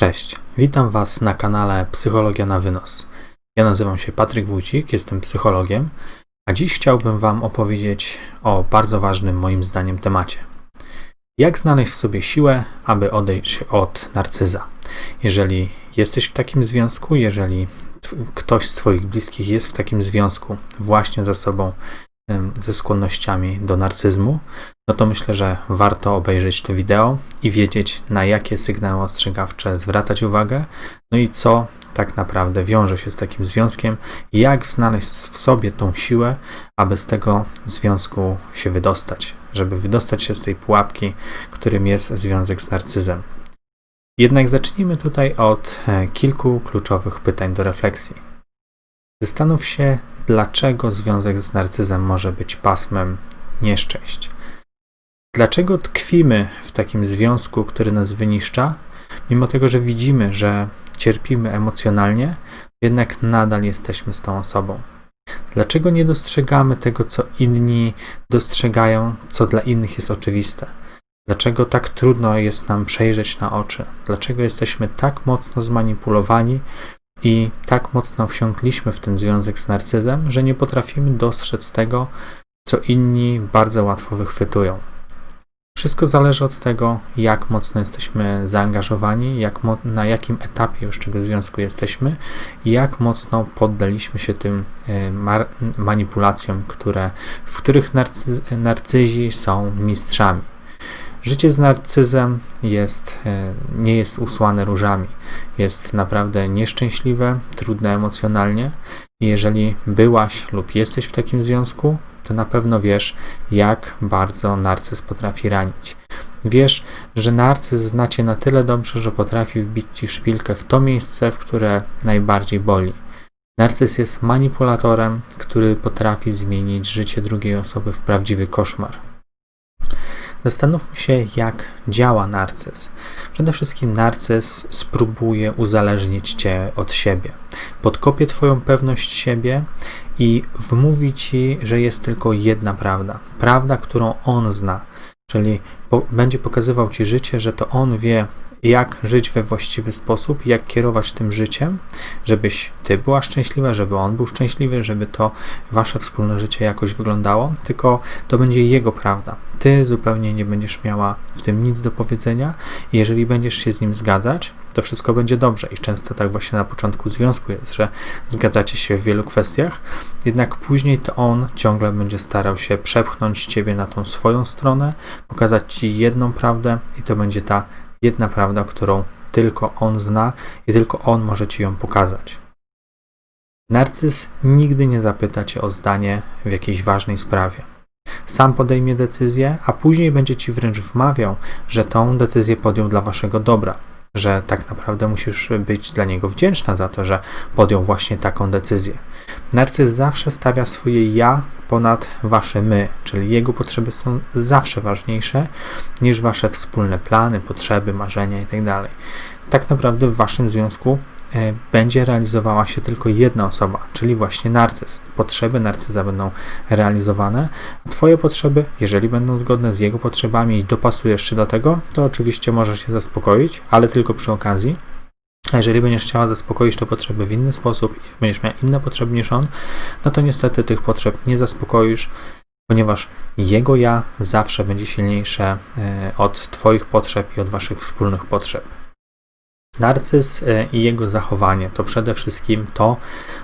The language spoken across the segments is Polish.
Cześć, witam Was na kanale Psychologia na Wynos. Ja nazywam się Patryk Wójcik, jestem psychologiem, a dziś chciałbym Wam opowiedzieć o bardzo ważnym moim zdaniem temacie. Jak znaleźć w sobie siłę, aby odejść od narcyza? Jeżeli jesteś w takim związku, jeżeli ktoś z Twoich bliskich jest w takim związku właśnie ze sobą, ze skłonnościami do narcyzmu, no to myślę, że warto obejrzeć to wideo i wiedzieć, na jakie sygnały ostrzegawcze zwracać uwagę, no i co tak naprawdę wiąże się z takim związkiem, jak znaleźć w sobie tą siłę, aby z tego związku się wydostać, żeby wydostać się z tej pułapki, którym jest związek z narcyzem. Jednak zacznijmy tutaj od e, kilku kluczowych pytań do refleksji. Zastanów się, dlaczego związek z narcyzem może być pasmem nieszczęść. Dlaczego tkwimy w takim związku, który nas wyniszcza, mimo tego, że widzimy, że cierpimy emocjonalnie, jednak nadal jesteśmy z tą osobą? Dlaczego nie dostrzegamy tego, co inni dostrzegają, co dla innych jest oczywiste? Dlaczego tak trudno jest nam przejrzeć na oczy? Dlaczego jesteśmy tak mocno zmanipulowani i tak mocno wsiąkliśmy w ten związek z narcyzem, że nie potrafimy dostrzec tego, co inni bardzo łatwo wychwytują? Wszystko zależy od tego, jak mocno jesteśmy zaangażowani, jak mo- na jakim etapie już tego związku jesteśmy i jak mocno poddaliśmy się tym e, mar- manipulacjom, które, w których narcy- narcyzi są mistrzami. Życie z narcyzem jest, e, nie jest usłane różami. Jest naprawdę nieszczęśliwe, trudne emocjonalnie. Jeżeli byłaś lub jesteś w takim związku, to na pewno wiesz, jak bardzo narcyz potrafi ranić. Wiesz, że narcyz znacie na tyle dobrze, że potrafi wbić ci szpilkę w to miejsce, w które najbardziej boli. Narcyz jest manipulatorem, który potrafi zmienić życie drugiej osoby w prawdziwy koszmar. Zastanówmy się, jak działa narcyz. Przede wszystkim narcyz spróbuje uzależnić cię od siebie. Podkopie twoją pewność siebie i wmówi ci, że jest tylko jedna prawda. Prawda, którą on zna. Czyli po, będzie pokazywał ci życie, że to on wie, jak żyć we właściwy sposób, jak kierować tym życiem, żebyś ty była szczęśliwa, żeby on był szczęśliwy, żeby to wasze wspólne życie jakoś wyglądało, tylko to będzie jego prawda. Ty zupełnie nie będziesz miała w tym nic do powiedzenia i jeżeli będziesz się z nim zgadzać, to wszystko będzie dobrze. I często tak właśnie na początku związku jest, że zgadzacie się w wielu kwestiach, jednak później to on ciągle będzie starał się przepchnąć ciebie na tą swoją stronę, pokazać ci jedną prawdę i to będzie ta jedna prawda, którą tylko on zna i tylko on może ci ją pokazać. Narcyz nigdy nie zapyta cię o zdanie w jakiejś ważnej sprawie. Sam podejmie decyzję, a później będzie ci wręcz wmawiał, że tą decyzję podjął dla waszego dobra, że tak naprawdę musisz być dla niego wdzięczna za to, że podjął właśnie taką decyzję. Narcyz zawsze stawia swoje ja ponad wasze my, czyli jego potrzeby są zawsze ważniejsze niż wasze wspólne plany, potrzeby, marzenia itd. Tak naprawdę w waszym związku będzie realizowała się tylko jedna osoba, czyli właśnie narcyz. Potrzeby narcyza będą realizowane, twoje potrzeby, jeżeli będą zgodne z jego potrzebami i dopasujesz się do tego, to oczywiście możesz się zaspokoić, ale tylko przy okazji. A jeżeli będziesz chciała zaspokoić te potrzeby w inny sposób i będziesz miała inne potrzeby niż on, no to niestety tych potrzeb nie zaspokoisz, ponieważ jego ja zawsze będzie silniejsze e, od Twoich potrzeb i od Waszych wspólnych potrzeb. Narcyz e, i jego zachowanie to przede wszystkim to,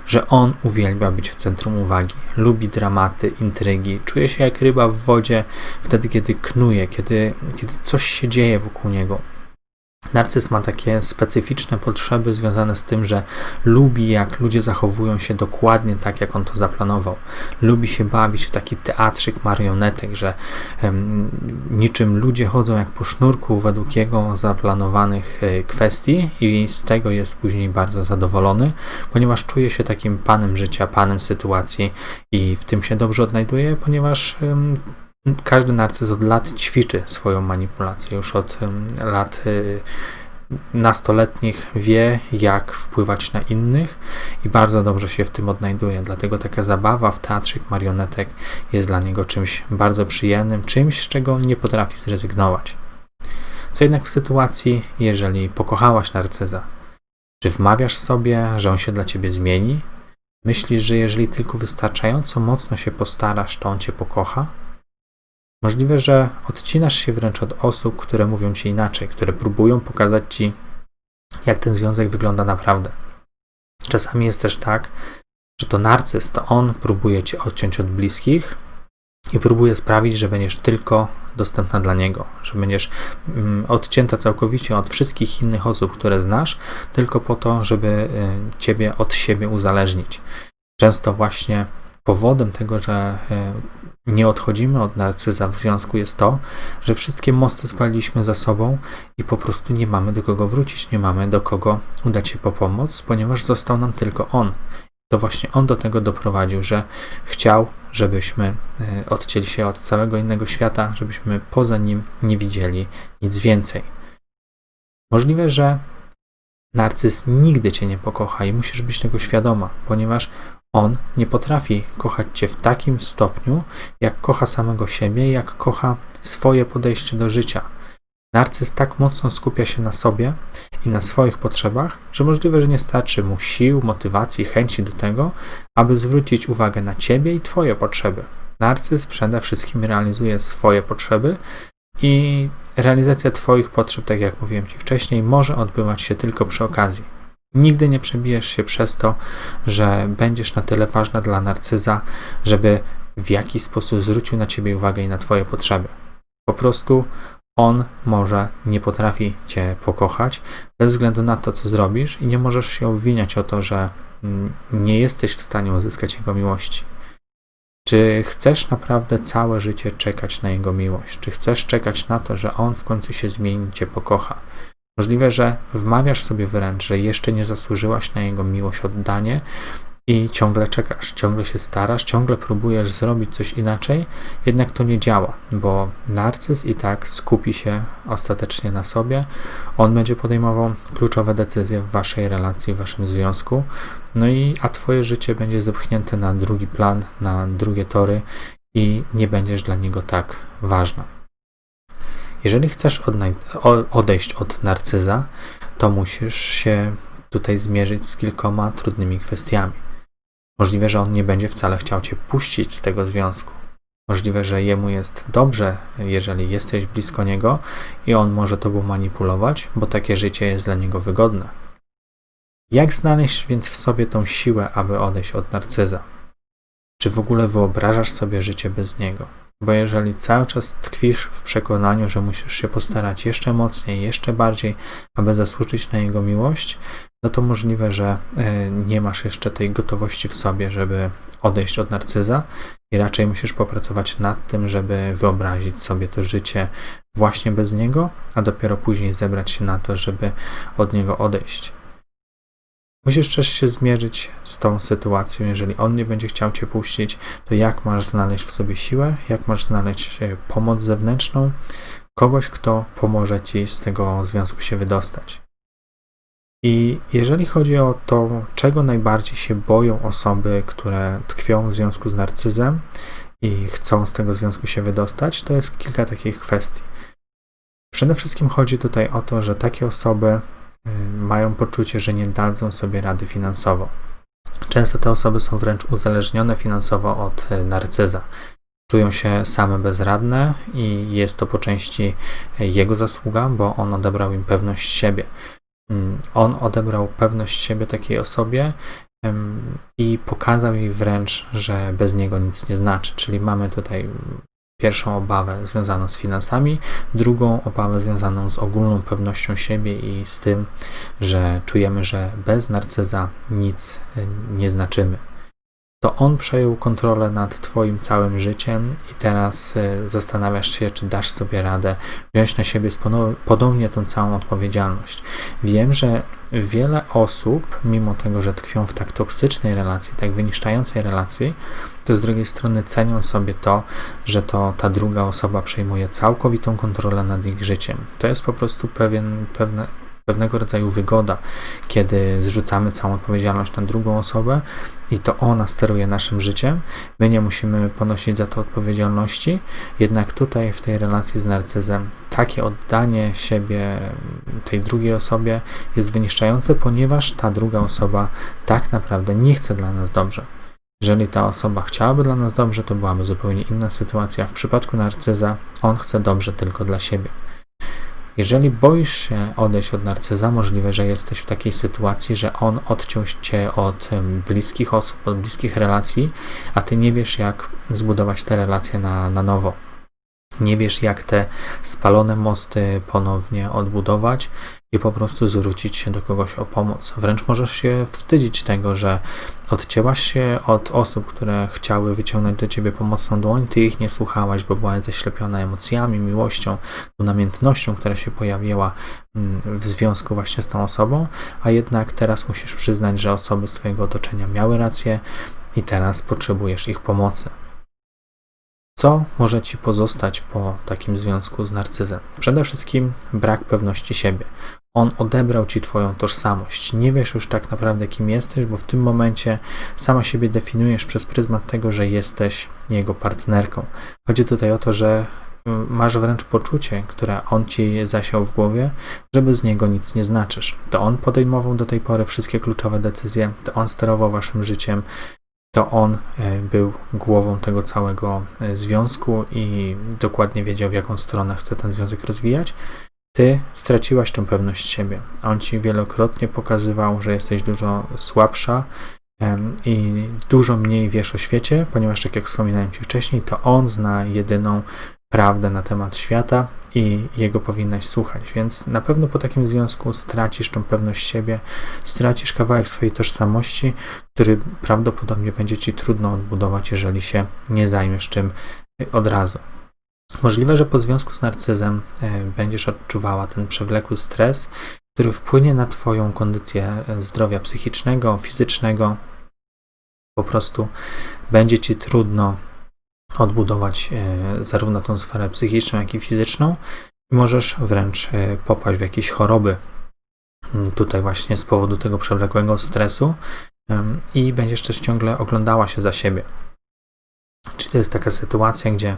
że on uwielbia być w centrum uwagi, lubi dramaty, intrygi, czuje się jak ryba w wodzie wtedy, kiedy knuje, kiedy, kiedy coś się dzieje wokół niego. Narcyz ma takie specyficzne potrzeby związane z tym, że lubi, jak ludzie zachowują się dokładnie tak, jak on to zaplanował. Lubi się bawić w taki teatrzyk marionetek, że em, niczym ludzie chodzą jak po sznurku według jego zaplanowanych e, kwestii i z tego jest później bardzo zadowolony, ponieważ czuje się takim panem życia, panem sytuacji i w tym się dobrze odnajduje, ponieważ każdy narcyz od lat ćwiczy swoją manipulację. Już od lat y, nastoletnich wie, jak wpływać na innych i bardzo dobrze się w tym odnajduje. Dlatego taka zabawa w teatrzyk marionetek jest dla niego czymś bardzo przyjemnym, czymś, z czego nie potrafi zrezygnować. Co jednak w sytuacji, jeżeli pokochałaś narcyza? Czy wmawiasz sobie, że on się dla ciebie zmieni? Myślisz, że jeżeli tylko wystarczająco mocno się postarasz, to on cię pokocha? Możliwe, że odcinasz się wręcz od osób, które mówią ci inaczej, które próbują pokazać ci, jak ten związek wygląda naprawdę. Czasami jest też tak, że to narcyz, to on próbuje cię odciąć od bliskich i próbuje sprawić, że będziesz tylko dostępna dla niego, że będziesz mm, odcięta całkowicie od wszystkich innych osób, które znasz, tylko po to, żeby y, ciebie od siebie uzależnić. Często właśnie powodem tego, że y, nie odchodzimy od narcyza w związku jest to, że wszystkie mosty spaliliśmy za sobą i po prostu nie mamy do kogo wrócić, nie mamy do kogo udać się po pomoc, ponieważ został nam tylko on. To właśnie on do tego doprowadził, że chciał, żebyśmy y, odcięli się od całego innego świata, żebyśmy poza nim nie widzieli nic więcej. Możliwe, że narcyz nigdy cię nie pokocha i musisz być tego świadoma, ponieważ on nie potrafi kochać cię w takim stopniu, jak kocha samego siebie, jak kocha swoje podejście do życia. Narcyz tak mocno skupia się na sobie i na swoich potrzebach, że możliwe, że nie starczy mu sił, motywacji, chęci do tego, aby zwrócić uwagę na ciebie i twoje potrzeby. Narcyz przede wszystkim realizuje swoje potrzeby i realizacja twoich potrzeb, tak jak mówiłem ci wcześniej, może odbywać się tylko przy okazji. Nigdy nie przebijesz się przez to, że będziesz na tyle ważna dla narcyza, żeby w jakiś sposób zwrócił na ciebie uwagę i na twoje potrzeby. Po prostu on może nie potrafi cię pokochać bez względu na to, co zrobisz, i nie możesz się obwiniać o to, że mm, nie jesteś w stanie uzyskać jego miłości. Czy chcesz naprawdę całe życie czekać na jego miłość? Czy chcesz czekać na to, że on w końcu się zmieni, cię pokocha? Możliwe, że wmawiasz sobie wręcz, że jeszcze nie zasłużyłaś na jego miłość, oddanie i ciągle czekasz, ciągle się starasz, ciągle próbujesz zrobić coś inaczej, jednak to nie działa, bo narcyz i tak skupi się ostatecznie na sobie. On będzie podejmował kluczowe decyzje w waszej relacji, w waszym związku, no i a twoje życie będzie zepchnięte na drugi plan, na drugie tory i nie będziesz dla niego tak ważna. Jeżeli chcesz odejść od narcyza, to musisz się tutaj zmierzyć z kilkoma trudnymi kwestiami. Możliwe, że on nie będzie wcale chciał cię puścić z tego związku. Możliwe, że jemu jest dobrze, jeżeli jesteś blisko niego i on może tobą manipulować, bo takie życie jest dla niego wygodne. Jak znaleźć więc w sobie tą siłę, aby odejść od narcyza? Czy w ogóle wyobrażasz sobie życie bez niego? Bo jeżeli cały czas tkwisz w przekonaniu, że musisz się postarać jeszcze mocniej, jeszcze bardziej, aby zasłużyć na jego miłość, no to możliwe, że e, nie masz jeszcze tej gotowości w sobie, żeby odejść od narcyza i raczej musisz popracować nad tym, żeby wyobrazić sobie to życie właśnie bez niego, a dopiero później zebrać się na to, żeby od niego odejść. Musisz też się zmierzyć z tą sytuacją. Jeżeli on nie będzie chciał cię puścić, to jak masz znaleźć w sobie siłę, jak masz znaleźć pomoc zewnętrzną, kogoś, kto pomoże ci z tego związku się wydostać. I jeżeli chodzi o to, czego najbardziej się boją osoby, które tkwią w związku z narcyzem i chcą z tego związku się wydostać, to jest kilka takich kwestii. Przede wszystkim chodzi tutaj o to, że takie osoby mają poczucie, że nie dadzą sobie rady finansowo. Często te osoby są wręcz uzależnione finansowo od y, narcyza. Czują się same bezradne i jest to po części jego zasługa, bo on odebrał im pewność siebie. Mm, on odebrał pewność siebie takiej osobie i pokazał jej wręcz, że bez niego nic nie znaczy. Czyli mamy tutaj pierwszą obawę związaną z finansami, drugą obawę związaną z ogólną pewnością siebie i z tym, że czujemy, że bez narcyza nic e, nie znaczymy to on przejął kontrolę nad Twoim całym życiem i teraz e, zastanawiasz się, czy dasz sobie radę wziąć na siebie ponownie tą całą odpowiedzialność. Wiem, że wiele osób, mimo tego, że tkwią w tak toksycznej relacji, tak wyniszczającej relacji, to z drugiej strony cenią sobie to, że to ta druga osoba przejmuje całkowitą kontrolę nad ich życiem. To jest po prostu pewien, pewne, pewnego rodzaju wygoda, kiedy zrzucamy całą odpowiedzialność na drugą osobę i to ona steruje naszym życiem. My nie musimy ponosić za to odpowiedzialności, jednak tutaj w tej relacji z narcyzem takie oddanie siebie tej drugiej osobie jest wyniszczające, ponieważ ta druga osoba tak naprawdę nie chce dla nas dobrze. Jeżeli ta osoba chciałaby dla nas dobrze, to byłaby zupełnie inna sytuacja. W przypadku narcyza on chce dobrze tylko dla siebie. Jeżeli boisz się odejść od narcyza, możliwe, że jesteś w takiej sytuacji, że on odciął cię od bliskich osób, od bliskich relacji, a ty nie wiesz, jak zbudować te relacje na, na nowo. Nie wiesz, jak te spalone mosty ponownie odbudować i po prostu zwrócić się do kogoś o pomoc. Wręcz możesz się wstydzić tego, że odcięłaś się od osób, które chciały wyciągnąć do ciebie pomocną dłoń, ty ich nie słuchałaś, bo byłaś zaślepiona emocjami, miłością, namiętnością, która się pojawiła mm, w związku właśnie z tą osobą, a jednak teraz musisz przyznać, że osoby z twojego otoczenia miały rację i teraz potrzebujesz ich pomocy. Co może ci pozostać po takim związku z narcyzem? Przede wszystkim brak pewności siebie. On odebrał ci Twoją tożsamość. Nie wiesz już tak naprawdę, kim jesteś, bo w tym momencie sama siebie definiujesz przez pryzmat tego, że jesteś jego partnerką. Chodzi tutaj o to, że y, masz wręcz poczucie, które on ci zasiał w głowie, że bez niego nic nie znaczysz. To on podejmował do tej pory wszystkie kluczowe decyzje, to on sterował waszym życiem, to on e, był głową tego całego e, związku i dokładnie wiedział, w jaką stronę chce ten związek rozwijać. Ty straciłaś tę pewność siebie. On ci wielokrotnie pokazywał, że jesteś dużo słabsza i dużo mniej wiesz o świecie, ponieważ, tak jak wspominałem ci wcześniej, to on zna jedyną prawdę na temat świata i jego powinnaś słuchać. Więc na pewno po takim związku stracisz tą pewność siebie, stracisz kawałek swojej tożsamości, który prawdopodobnie będzie ci trudno odbudować, jeżeli się nie zajmiesz czym od razu. Możliwe, że po związku z narcyzem e, będziesz odczuwała ten przewlekły stres, który wpłynie na Twoją kondycję e, zdrowia psychicznego, fizycznego. Po prostu będzie Ci trudno odbudować e, zarówno tą sferę psychiczną, jak i fizyczną. Możesz wręcz popaść w jakieś choroby mm, tutaj właśnie z powodu tego przewlekłego stresu i będziesz też ciągle oglądała się za siebie. Czy to jest taka sytuacja, gdzie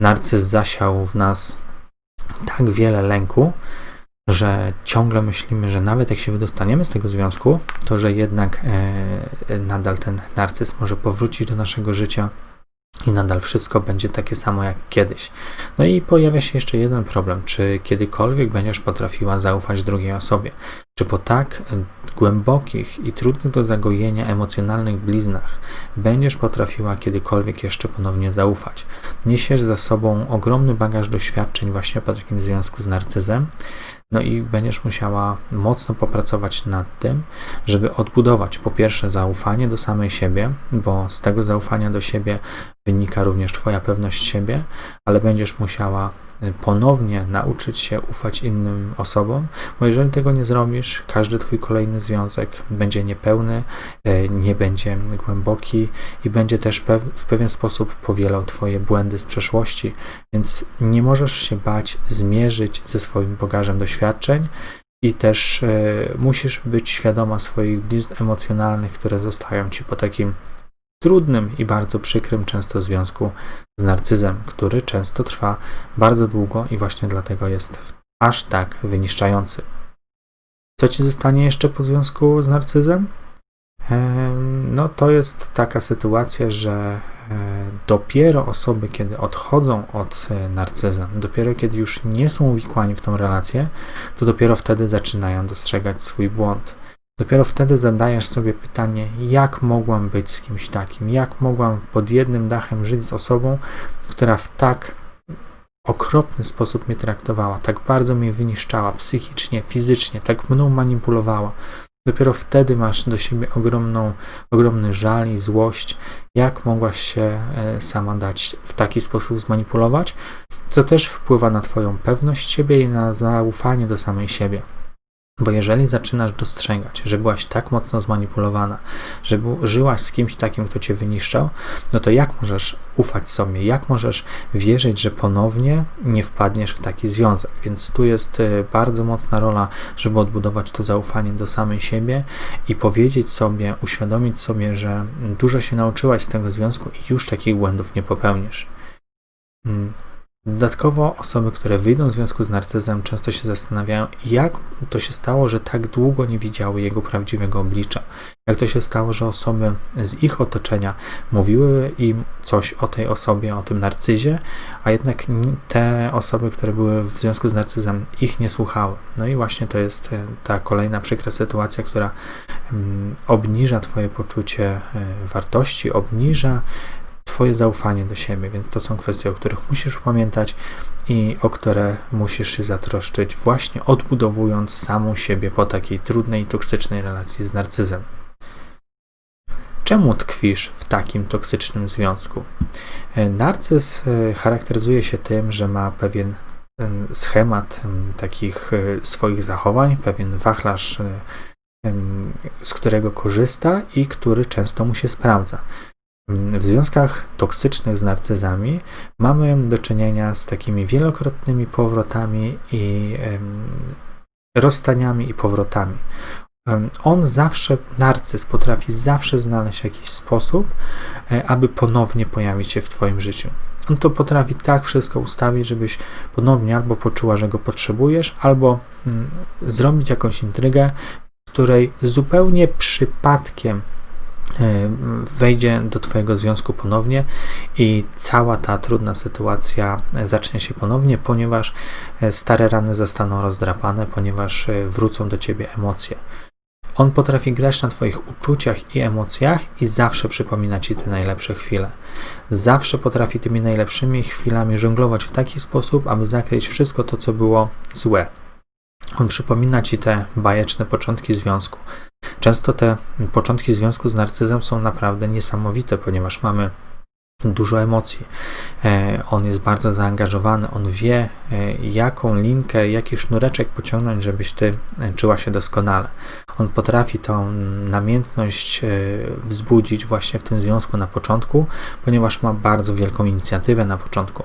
narcyz zasiał w nas tak wiele lęku, że ciągle myślimy, że nawet jak się wydostaniemy z tego związku, to że jednak e, nadal ten narcyz może powrócić do naszego życia i nadal wszystko będzie takie samo jak kiedyś. No i pojawia się jeszcze jeden problem. Czy kiedykolwiek będziesz potrafiła zaufać drugiej osobie? Czy po tak głębokich i trudnych do zagojenia emocjonalnych bliznach będziesz potrafiła kiedykolwiek jeszcze ponownie zaufać? Niesiesz za sobą ogromny bagaż doświadczeń właśnie po takim związku z narcyzem, no i będziesz musiała mocno popracować nad tym, żeby odbudować po pierwsze zaufanie do samej siebie, bo z tego zaufania do siebie wynika również Twoja pewność siebie, ale będziesz musiała ponownie nauczyć się ufać innym osobom, bo jeżeli tego nie zrobisz, każdy Twój kolejny związek będzie niepełny, y, nie będzie głęboki i będzie też w pewien sposób powielał Twoje błędy z przeszłości, więc nie możesz się bać zmierzyć ze swoim bagażem doświadczeń i też y, musisz być świadoma swoich blizn emocjonalnych, które zostają Ci po takim trudnym i bardzo przykrym często związku z narcyzem, który często trwa bardzo długo i właśnie dlatego jest aż tak wyniszczający. Co ci zostanie jeszcze po związku z narcyzem? No, to jest taka sytuacja, że e, dopiero osoby, kiedy odchodzą od e, narcyza, dopiero kiedy już nie są uwikłani w tą relację, to dopiero wtedy zaczynają dostrzegać swój błąd Dopiero wtedy zadajesz sobie pytanie, jak mogłam być z kimś takim, jak mogłam pod jednym dachem żyć z osobą, która w tak okropny sposób mnie traktowała, tak bardzo mnie wyniszczała psychicznie, fizycznie, tak mną manipulowała. Dopiero wtedy masz do siebie ogromną, ogromny żal i złość, jak mogłaś się e, sama dać w taki sposób zmanipulować, co też wpływa na Twoją pewność siebie i na zaufanie do samej siebie. Bo jeżeli zaczynasz dostrzegać, że byłaś tak mocno zmanipulowana, że żyłaś z kimś takim, kto cię wyniszczał, no to jak możesz ufać sobie? Jak możesz wierzyć, że ponownie nie wpadniesz w taki związek? Więc tu jest e, bardzo mocna rola, żeby odbudować to zaufanie do samej siebie i powiedzieć sobie, uświadomić sobie, że dużo się nauczyłaś z tego związku i już takich błędów nie popełnisz. Dodatkowo osoby, które wyjdą w związku z narcyzem, często się zastanawiają, jak to się stało, że tak długo nie widziały jego prawdziwego oblicza. Jak to się stało, że osoby z ich otoczenia mówiły im coś o tej osobie, o tym narcyzie, a jednak te osoby, które były w związku z narcyzem, ich nie słuchały. No i właśnie to jest e, ta kolejna przykra sytuacja, która mm, obniża Twoje poczucie e, wartości, obniża Twoje zaufanie do siebie, więc to są kwestie, o których musisz pamiętać i o które musisz się zatroszczyć, właśnie odbudowując samą siebie po takiej trudnej toksycznej relacji z narcyzem. Czemu tkwisz w takim toksycznym związku? E, Narcyz e, charakteryzuje się tym, że ma pewien schemat em, takich e, swoich zachowań, pewien wachlarz, z którego korzysta i który często mu się sprawdza. W związkach toksycznych z narcyzami mamy do czynienia z takimi wielokrotnymi powrotami i rozstaniami i powrotami. On zawsze, narcyz potrafi zawsze znaleźć jakiś sposób, e, aby ponownie pojawić się w Twoim życiu. On to potrafi tak wszystko ustawić, żebyś ponownie albo poczuła, że go potrzebujesz, albo mm, zrobić jakąś intrygę, w której zupełnie przypadkiem wejdzie do Twojego związku ponownie i cała ta trudna sytuacja zacznie się ponownie, ponieważ e, stare rany zostaną rozdrapane, ponieważ e, wrócą do Ciebie emocje. On potrafi grać na Twoich uczuciach i emocjach i zawsze przypomina Ci te najlepsze chwile. Zawsze potrafi tymi najlepszymi chwilami żonglować w taki sposób, aby zakryć wszystko to, co było złe. On przypomina Ci te bajeczne początki związku. Często te początki związku z narcyzem są naprawdę niesamowite, ponieważ mamy dużo emocji. E, On jest bardzo zaangażowany, on wie, e, jaką linkę, jaki sznureczek pociągnąć, żebyś ty e, czuła się doskonale. On potrafi tą namiętność e, wzbudzić właśnie w tym związku na początku, ponieważ ma bardzo wielką inicjatywę na początku.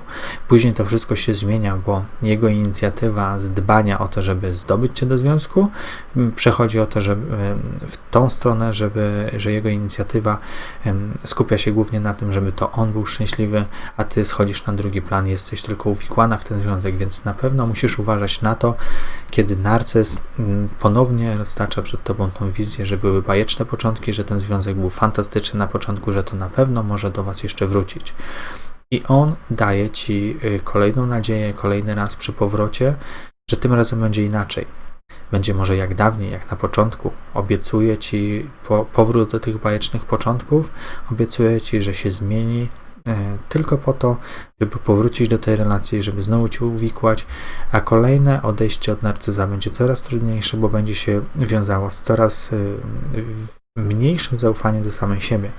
Później to wszystko się zmienia, bo jego inicjatywa z dbania o to, żeby zdobyć cię do związku, przechodzi o to, że em, w tą stronę, żeby, że jego inicjatywa skupia się głównie na tym, żeby to on był szczęśliwy, a ty schodzisz na drugi plan, jesteś tylko uwikłana w ten związek, więc na pewno musisz uważać na to, kiedy narcyz ponownie roztacza przed tobą tą wizję, że były bajeczne początki, że ten związek był fantastyczny na początku, że to na pewno może do was jeszcze wrócić. I on daje ci y, kolejną nadzieję, kolejny raz przy powrocie, że tym razem będzie inaczej. Będzie może jak dawniej, jak na początku. Obiecuję ci po, powrót do tych bajecznych początków, obiecuję ci, że się zmieni tylko po to, żeby powrócić do tej relacji, żeby znowu cię uwikłać, a kolejne odejście od narcyza będzie coraz trudniejsze, bo będzie się wiązało z coraz y, mniejszym zaufaniem do samej siebie.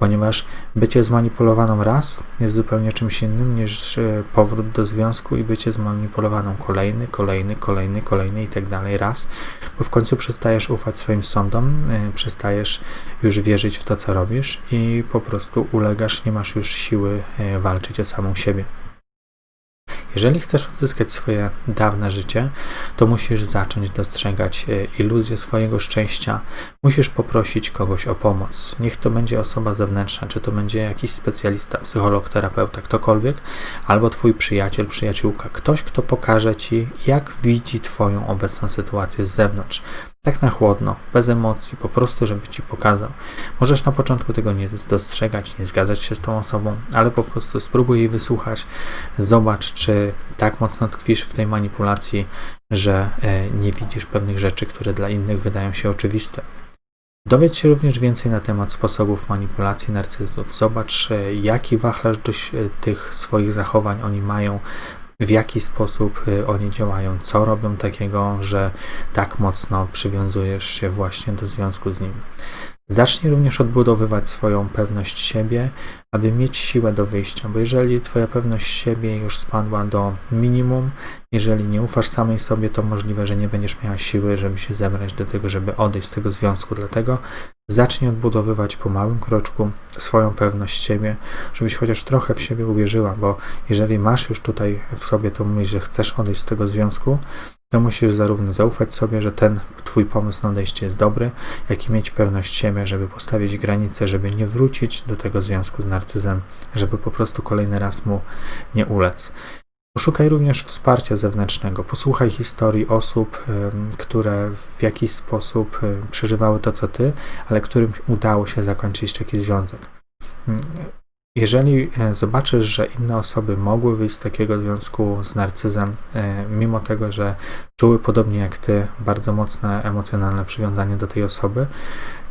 Ponieważ bycie zmanipulowaną raz jest zupełnie czymś innym niż e, powrót do związku i bycie zmanipulowaną kolejny, kolejny, kolejny, kolejny i tak dalej raz, bo w końcu przestajesz ufać swoim sądom, e, przestajesz już wierzyć w to, co robisz i po prostu ulegasz, nie masz już siły e, walczyć o samą siebie. Jeżeli chcesz odzyskać swoje dawne życie, to musisz zacząć dostrzegać e, iluzję swojego szczęścia. Musisz poprosić kogoś o pomoc. Niech to będzie osoba zewnętrzna, czy to będzie jakiś specjalista, psycholog, terapeuta, ktokolwiek, albo twój przyjaciel, przyjaciółka. Ktoś, kto pokaże ci, jak widzi twoją obecną sytuację z zewnątrz. Tak na chłodno, bez emocji, po prostu, żeby ci pokazał. Możesz na początku tego nie dostrzegać, nie zgadzać się z tą osobą, ale po prostu spróbuj jej wysłuchać, zobacz, czy tak mocno tkwisz w tej manipulacji, że e, nie widzisz pewnych rzeczy, które dla innych wydają się oczywiste. Dowiedz się również więcej na temat sposobów manipulacji narcyzów. Zobacz, e, jaki wachlarz e, tych swoich zachowań oni mają, w jaki sposób e, oni działają, co robią takiego, że tak mocno przywiązujesz się właśnie do związku z nim. Zacznij również odbudowywać swoją pewność siebie, aby mieć siłę do wyjścia, bo jeżeli Twoja pewność siebie już spadła do minimum, jeżeli nie ufasz samej sobie, to możliwe, że nie będziesz miała siły, żeby się zebrać do tego, żeby odejść z tego związku. Dlatego zacznij odbudowywać po małym kroczku swoją pewność siebie, żebyś chociaż trochę w siebie uwierzyła, bo jeżeli masz już tutaj w sobie tą myśl, że chcesz odejść z tego związku, to musisz zarówno zaufać sobie, że ten Twój pomysł na odejście jest dobry, jak i mieć pewność siebie, żeby postawić granice, żeby nie wrócić do tego związku z narcyzem, żeby po prostu kolejny raz mu nie ulec. Poszukaj również wsparcia zewnętrznego. Posłuchaj historii osób, które w jakiś sposób przeżywały to, co ty, ale którym udało się zakończyć taki związek. Mm, Jeżeli e, zobaczysz, że inne osoby mogły wyjść z takiego związku z narcyzem, e, mimo tego, że czuły podobnie jak ty bardzo mocne emocjonalne przywiązanie do tej osoby,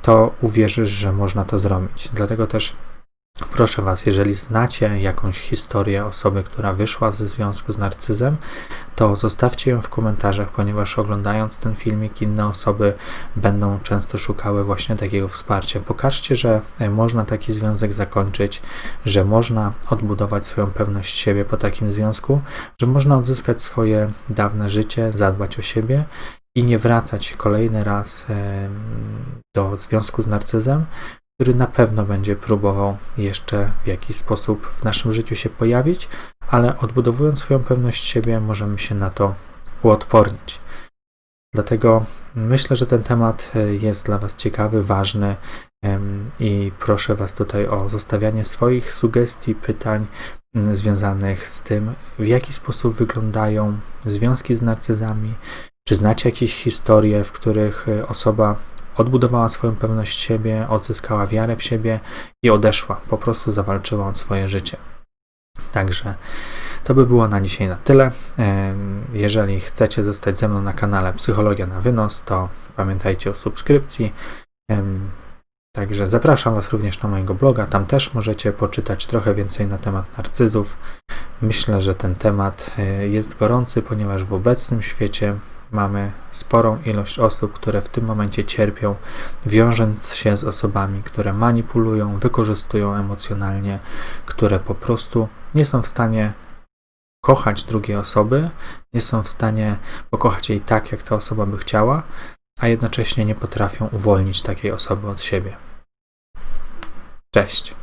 to uwierzysz, że można to zrobić. Dlatego też Proszę Was, jeżeli znacie jakąś historię osoby, która wyszła ze związku z narcyzem, to zostawcie ją w komentarzach, ponieważ oglądając ten filmik, inne osoby będą często szukały właśnie takiego wsparcia. Pokażcie, że e, można taki związek zakończyć, że można odbudować swoją pewność siebie po takim związku, że można odzyskać swoje dawne życie, zadbać o siebie i nie wracać kolejny raz do związku z narcyzem, który na pewno będzie próbował jeszcze w jakiś sposób w naszym życiu się pojawić, ale odbudowując swoją pewność siebie, możemy się na to uodpornić. Dlatego myślę, że ten temat e, jest dla Was ciekawy, ważny i proszę Was tutaj o zostawianie swoich sugestii, pytań związanych z tym, w jaki sposób wyglądają związki z narcyzami. Czy znacie jakieś historie, w których e, osoba odbudowała swoją pewność siebie, odzyskała wiarę w siebie i odeszła, po prostu zawalczyła o swoje życie. Także to by było na dzisiaj na tyle. Jeżeli chcecie zostać ze mną na kanale Psychologia na Wynos, to pamiętajcie o subskrypcji. Także zapraszam Was również na mojego bloga. Tam też możecie poczytać trochę więcej na temat narcyzów. Myślę, że ten temat e, jest gorący, ponieważ w obecnym świecie mamy sporą ilość osób, które w tym momencie cierpią, wiążąc się z osobami, które manipulują, wykorzystują emocjonalnie, które po prostu nie są w stanie kochać drugiej osoby, nie są w stanie pokochać jej tak, jak ta osoba by chciała, a jednocześnie nie potrafią uwolnić takiej osoby od siebie. Cześć.